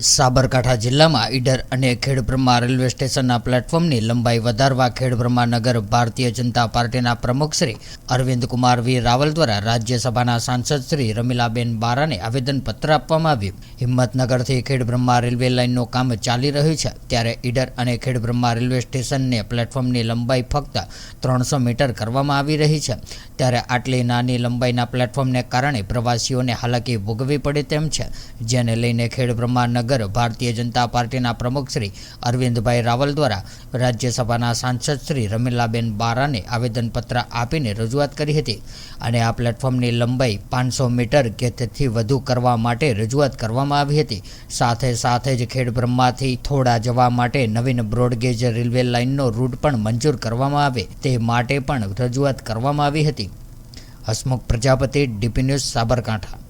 સાબરકાંઠા જિલ્લામાં ઈડર અને ખેડબ્રહ્મા રેલવે સ્ટેશનના પ્લેટફોર્મની લંબાઈ વધારવા ખેડબ્રહ્મા નગર ભારતીય જનતા પાર્ટીના પ્રમુખ શ્રી અરવિંદ કુમાર વી. રાવલ દ્વારા રાજ્યસભાના સાંસદ શ્રી રમીલાબેન બારાને આવેદનપત્ર આપવામાં આવ્યું. હિંમતનગરથી ખેડબ્રહ્મા રેલવે લાઇનનું કામ ચાલી રહ્યું છે, ત્યારે ઈડર અને ખેડબ્રહ્મા રેલવે સ્ટેશનને પ્લેટફોર્મની લંબાઈ ફક્ત ત્રણસો મીટર કરવામાં આવી રહી છે, ત્યારે આટલી નાની લંબાઈના પ્લેટફોર્મને કારણે પ્રવાસીઓને હાલાકી ભોગવવી પડે તેમ છે, જેને લઈને ખેડબ્રહ્મા નગર ભારતીય જનતા પાર્ટીના પ્રમુખ શ્રી અરવિંદભાઈ રાવલ દ્વારા રાજ્યસભાના સાંસદ શ્રી રમીલાબેન બારાને આવેદનપત્ર આપીને રજૂઆત કરી હતી અને આ પ્લેટફોર્મની લંબાઈ પાંચસો મીટર કે તેથી વધુ કરવા માટે રજૂઆત કરવામાં આવી હતી. સાથે સાથે જ ખેડબ્રહ્માથી થોડા જવા માટે નવીન બ્રોડગેજ રેલવે લાઇનનો રૂટ પણ મંજૂર કરવામાં આવે તે માટે પણ રજૂઆત કરવામાં આવી હતી. Hasmukh Prajapati, DP news Sabarkantha.